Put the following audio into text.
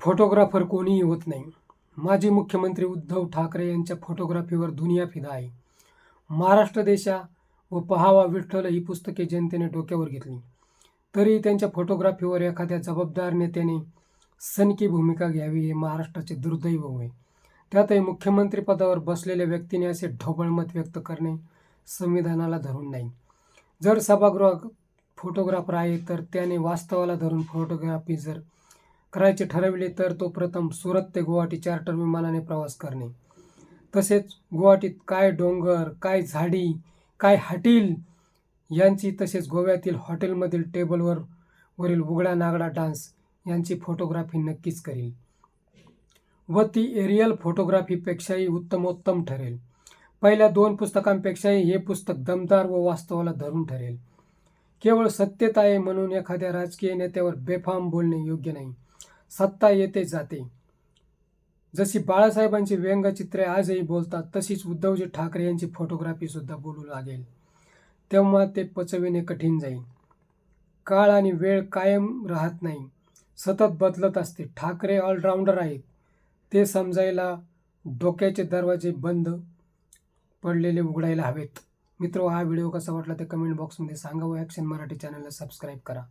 Photographer कोणीही होत नाही. माजी मुख्यमंत्री उद्धव ठाकरे यांच्या फोटोग्राफीवर दुनिया फिदा आहे. महाराष्ट्र देशा व पहावा विठ्ठल ही पुस्तके जनतेने डोक्यावर घेतली. तरी त्यांच्या फोटोग्राफीवर एखाद्या जबाबदार नेत्याने सनकी भूमिका घ्यावी हे महाराष्ट्राचे दुर्दैव होय. त्यातही मुख्यमंत्रीपदावर बसलेल्या व्यक्तीने असे ढोबळ मत व्यक्त करणे संविधानाला धरून नाही. जर सभागृह फोटोग्राफर आहे तर त्याने वास्तवाला धरून फोटोग्राफी जर करायचे ठरविले तर तो प्रथम सुरत ते गुवाहाटी चार्टर विमानाने प्रवास करणे. तसेच गुवाहाटीत काय डोंगर काय झाडी काय हटील यांची तसेच गोव्यातील हॉटेलमधील टेबलवर वरील उघडा नागडा डान्स यांची फोटोग्राफी नक्कीच करील. व ती एरियल फोटोग्राफीपेक्षाही उत्तमोत्तम ठरेल. पहिल्या दोन पुस्तकांपेक्षाही हे पुस्तक दमदार व वास्तवाला धरून ठरेल. केवळ सत्यता आहे म्हणून एखाद्या राजकीय नेत्यावर बेफाम बोलणे योग्य नाही. सत्ता येते जाते. जशी बाळासाहेबांची व्यंगचित्रे आजही बोलतात तशीच उद्धवजी ठाकरे यांची फोटोग्राफीसुद्धा बोलू लागेल. तेव्हा ते पचविणे कठीण जाईल. काळ आणि वेळ कायम राहत नाही. सतत बदलत असते. ठाकरे ऑलराऊंडर आहेत. ते समजायला डोक्याचे दरवाजे बंद पडलेले उघडायला हवेत. मित्र हा व्हिडिओ कसा वाटला ते कमेंट बॉक्समध्ये सांगा व ॲक्शन मराठी चॅनलला सबस्क्राईब करा.